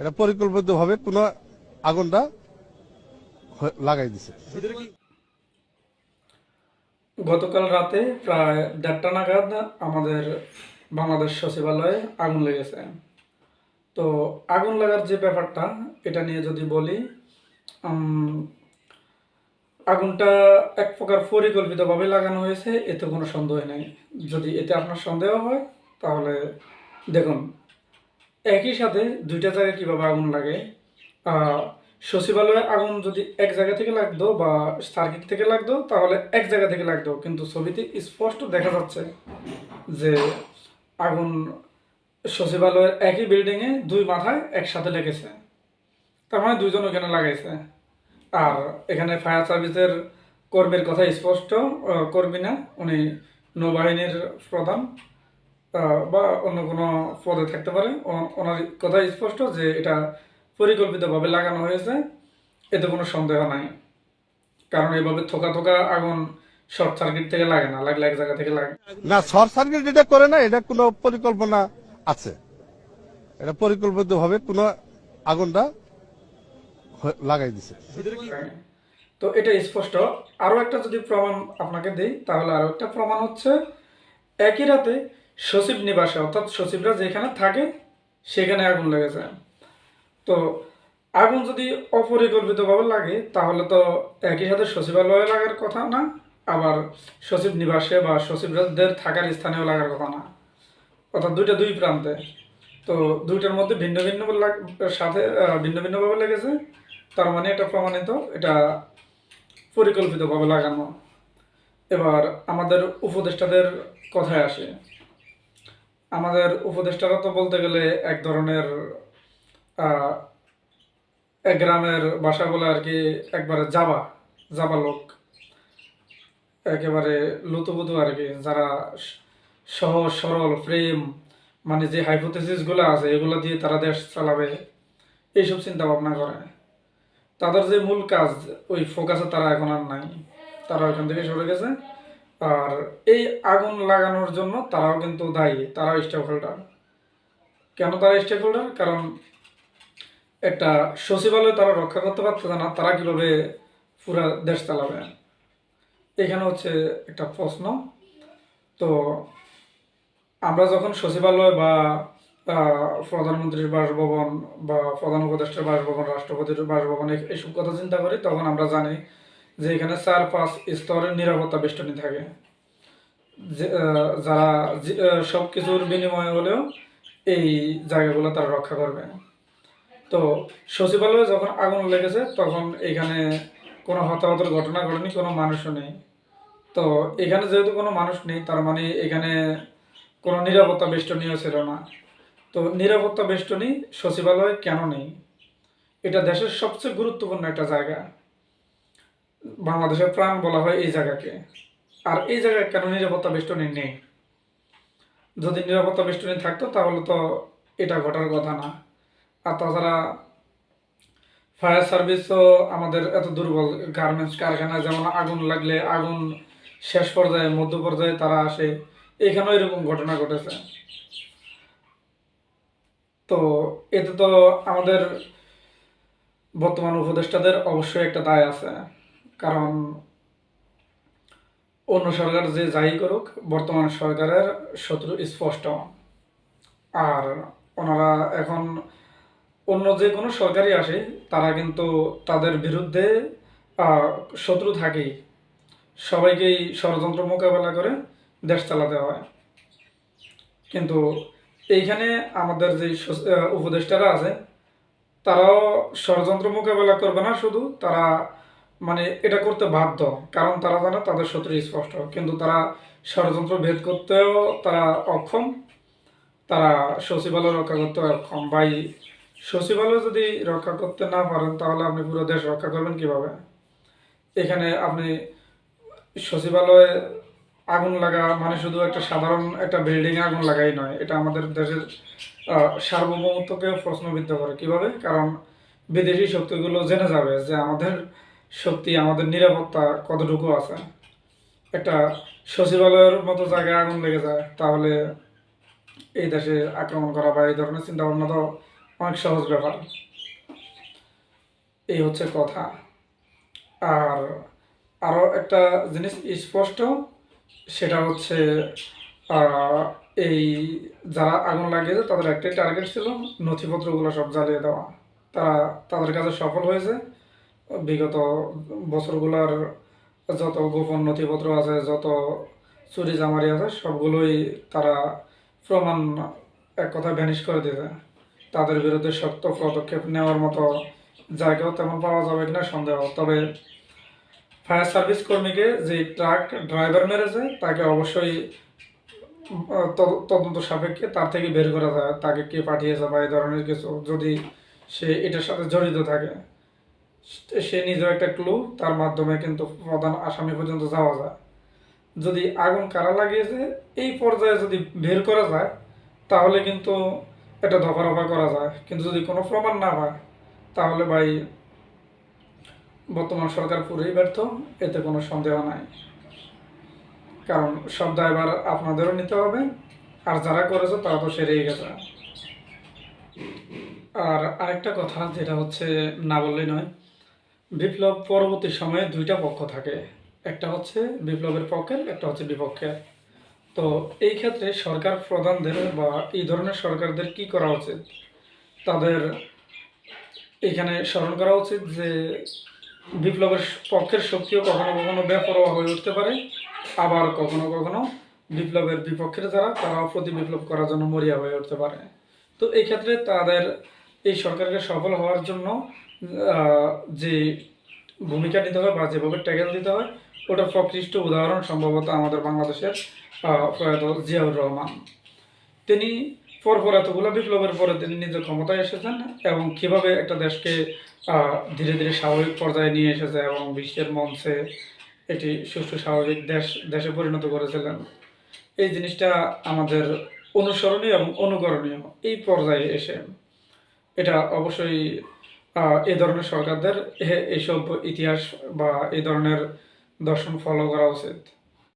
এটা পরিকল্পিতভাবে কোনো আগুনটা লাগাই দিছে। গতকাল রাতে প্রায় দেড়টা নাগাদ আমাদের বাংলাদেশ সচিবালয়ে আগুন লেগেছে। তো আগুন লাগার যে ব্যাপারটা, এটা নিয়ে যদি বলি আগুনটা এক প্রকার পরিকল্পিতভাবে লাগানো হয়েছে, এতে কোনো সন্দেহ নেই। যদি এতে আপনার সন্দেহ হয়, তাহলে দেখুন। একই সাথে দুইটা জায়গায় কীভাবে আগুন লাগে? সচিবালয়ে আগুন যদি এক জায়গা থেকে লাগতো বা সার্কিট থেকে লাগতো, তাহলে এক জায়গা থেকে লাগতো। কিন্তু ছবিতে স্পষ্ট দেখা যাচ্ছে যে আগুন সচিবালয়ের একই বিল্ডিংয়ে দুই মাথায় একসাথে লেগেছে। তার মানে দুইজন ওখানে লাগাইছে। আর এখানে ফায়ার সার্ভিসের কর্মীর কথা স্পষ্ট কর্মী না, উনি নৌবাহিনীর প্রধান। বা অন্য কোনো পদে থাকতে পারে। ওনার কথা স্পষ্ট যে এটা পরিকল্পিতভাবে লাগানো হয়েছে এতে কোনো সন্দেহ নাই। কারণ এভাবে থোকা থোকা আগুন শর্ট সার্কিট থেকে লাগে না লাগলে এক জায়গা থেকে লাগে। না শর্ট সার্কিট এটা করে না এটা কোনো পরিকল্পনা আছে। এটা পরিকল্পিতভাবে কোনো আগুনটা লাগাই দিছে। তো এটা স্পষ্ট। আরও একটা যদি প্রমাণ আপনাকে দিই তাহলে আরও একটা প্রমাণ হচ্ছে একই রাতে সচিব নিবাসে, অর্থাৎ সচিবরা যেখানে থাকে, সেখানে আগুন লেগেছে। তো আগুন যদি অপরিকল্পিতভাবে লাগে, তাহলে তো একই সাথে সচিবালয়ে লাগার কথা না, আবার সচিব নিবাসে বা সচিবদের থাকার স্থানেও লাগার কথা না। অর্থাৎ দুইটা দুই প্রান্তে। তো দুইটার মধ্যে ভিন্ন ভিন্ন সাথে ভিন্ন ভিন্নভাবে লেগেছে। তার মানে এটা প্রমাণিত, এটা পরিকল্পিতভাবে লাগানো। এবার আমাদের উপদেষ্টাদের কথায় আসে। আমাদের উপদেষ্টারা তো বলতে গেলে এক ধরনের এক গ্রামের ভাষা বলে আর কি একবারে যাবা যাবা লোক। একেবারে লুতুপুতু আর কি, যারা সহজ, সরল, প্রেম মানে যে হাইপোথেসিসগুলো আছে, এগুলো দিয়ে তারা দেশ চালাবে, এইসব চিন্তা ভাবনা করে। তাদের যে মূল কাজ, ওই ফোকাসে তারা এখন আর নাই। তারা ওইখান থেকে সরে গেছে। আর এই আগুন লাগানোর জন্য তারাও কিন্তু দায়ী, তারাও স্টেক হোল্ডার কেন তারা স্টেক হোল্ডার কারণ একটা সচিবালয় তারা রক্ষা করতে পারতেছে না, তারা কীভাবে পুরা দেশ চালাবে? এখানে হচ্ছে একটা প্রশ্ন। তো আমরা যখন সচিবালয় বা প্রধানমন্ত্রীর বাসভবন বা প্রধান উপদেষ্টার বাসভবন, রাষ্ট্রপতির বাসভবন এইসব কথা চিন্তা করি, তখন আমরা জানি যে এখানে চার পাঁচ স্তরের নিরাপত্তা বেষ্টনী থাকে। যারা সব কিছুর বিনিময়ে হলেও এই জায়গাগুলো তারা রক্ষা করবে। তো সচিবালয়ে যখন আগুন লেগেছে, তখন এখানে কোনো হতাহতের ঘটনা ঘটেনি, কোনো মানুষও নেই। তো এখানে যেহেতু কোনো মানুষ নেই, তার মানে এখানে কোনো নিরাপত্তা বেষ্টনীও ছিল না। তো নিরাপত্তা বেষ্টনী সচিবালয়ে কেন নেই? এটা দেশের সবচেয়ে গুরুত্বপূর্ণ একটা জায়গা। বাংলাদেশের প্রাণ বলা হয় এই জায়গাকে। আর এই জায়গায় কেন নিরাপত্তা বেষ্টনী নেই? যদি নিরাপত্তা বেষ্টনী থাকতো, তাহলে তো এটা ঘটার কথা না। আর তাছাড়া ফায়ার সার্ভিসও আমাদের এত দুর্বল গার্মেন্টস কারখানায় যেমন আগুন লাগলে আগুন শেষ পর্যায়ে, মধ্য পর্যায়ে তারা আসে, এখানেও এরকম ঘটনা ঘটেছে। তো এতে তো আমাদের বর্তমান উপদেষ্টাদের অবশ্যই একটা দায় আছে। কারণ অন্য সরকার যে যাই করুক, বর্তমান সরকারের শত্রু স্পষ্ট। আর ওনারা এখন অন্য যে কোনো সরকারই আসে, তারা কিন্তু তাদের বিরুদ্ধে শত্রু থাকেই। সবাইকেই ষড়যন্ত্র মোকাবেলা করে দেশ চালাতে হয়। কিন্তু এইখানে আমাদের যে উপদেষ্টারা আছে, তারাও ষড়যন্ত্র মোকাবেলা করবে না শুধু, তারা মানে এটা করতে বাধ্য, কারণ তারা জানে তাদের শত্রু স্পষ্ট, কিন্তু তারা ষড়যন্ত্র ভেদ করতেও তারা অক্ষম, তারা সচিবালয় রক্ষা করতে অক্ষম। বাই সচিবালয় যদি রক্ষা করতে না পারেন, তাহলে আপনি পুরো দেশ রক্ষা করবেন কীভাবে? এখানে আপনি সচিবালয়ে আগুন লাগা মানে শুধু একটা সাধারণ একটা বিল্ডিংয়ে আগুন লাগাই নয়, এটা আমাদের দেশের সার্বভৌমত্বকে প্রশ্নবিদ্ধ করে। কীভাবে? কারণ বিদেশি শক্তিগুলো জেনে যাবে যে আমাদের শক্তি আমাদের নিরাপত্তা কতটুকু আছে? একটা সচিবালয়ের মতো জায়গায় আগুন লেগে যায়, তাহলে এই দেশে আক্রমণ করা বা এই ধরনের চিন্তা ভাবনা তো অনেক সহজ ব্যাপার। এই হচ্ছে কথা। আর আরও একটা জিনিস স্পষ্ট, সেটা হচ্ছে এই যারা আগুন লাগিয়েছে তাদের একটাই টার্গেট ছিল নথিপত্রগুলো সব জ্বালিয়ে দেওয়া। তারা তাদের কাছে সফল হয়েছে। বিগত বছরগুলোর যত গোপন নথিপত্র আছে, যত চুরি জামারি আছে, সবগুলোই তারা প্রমাণ এক কথা ভ্যানিশ করে দিয়েছে। তাদের বিরুদ্ধে শক্ত পদক্ষেপ নেওয়ার মতো জায়গাও তেমন পাওয়া যাবে কিনা সন্দেহ। তবে ফায়ার সার্ভিস কর্মীকে যে ট্রাক ড্রাইভার মেরেছে, তাকে অবশ্যই তদন্ত সাপেক্ষে তার থেকে বের করা যায়। তাকে কে পাঠিয়েছে বা এই ধরনের কিছু যদি সে এটার সাথে জড়িত থাকে। সে- নিজেও একটা ক্লু তার মাধ্যমে কিন্তু প্রধান আসামি পর্যন্ত যাওয়া যায়। যদি আগুন কারা লাগিয়েছে, এই পর্যায়ে যদি বের করা যায়, তাহলে কিন্তু এটা দফা রফা করা যায়। কিন্তু যদি কোনো প্রমাণ না হয় তাহলে ভাই বর্তমান সরকার পুরোই ব্যর্থ, এতে কোনো সন্দেহ নাই। কারণ সব দায়ভার আপনাদেরও নিতে হবে, আর যারা করেছে তারা তো সেরেই গেছে। আর আরেকটা কথা, যেটা হচ্ছে না বললেই নয় বিপ্লব পরবর্তী সময়ে দুইটা পক্ষ থাকে। একটা হচ্ছে বিপ্লবের পক্ষের একটা হচ্ছে বিপক্ষের তো এই ক্ষেত্রে সরকার প্রধানদের বা এই ধরনের সরকারদের কি করা উচিত? তাদের এখানে স্মরণ করা উচিত যে বিপ্লবের পক্ষের শক্তিও কখনো কখনো বেপরোয়া হয়ে উঠতে পারে। আবার কখনো কখনো বিপ্লবের বিপক্ষের যারা তারাও প্রতি বিপ্লব করার জন্য মরিয়া হয়ে উঠতে পারে। তো এই ক্ষেত্রে তাদের এই সরকারকে সফল হওয়ার জন্য যে ভূমিকা নিতে হয় বা যেভাবে ট্যাগেল দিতে হয় ওটার প্রকৃষ্ট উদাহরণ সম্ভবত আমাদের বাংলাদেশের প্রয়াত জিয়াউর রহমান। তিনি পরপর এতগুলো বিপ্লবের পরে তিনি নিজের ক্ষমতায় এসেছেন এবং কীভাবে একটা দেশকে ধীরে ধীরে স্বাভাবিক পর্যায়ে নিয়ে এসেছে এবং বিশ্বের মঞ্চে এটি সুষ্ঠু স্বাভাবিক দেশ, দেশে পরিণত করেছিলেন। এই জিনিসটা আমাদের অনুসরণীয় এবং অনুকরণীয় এই পর্যায়ে এসে। এটা অবশ্যই এই ধরনের সরকারদের এইসব ইতিহাস বা এ ধরনের দর্শন ফলো করা উচিত।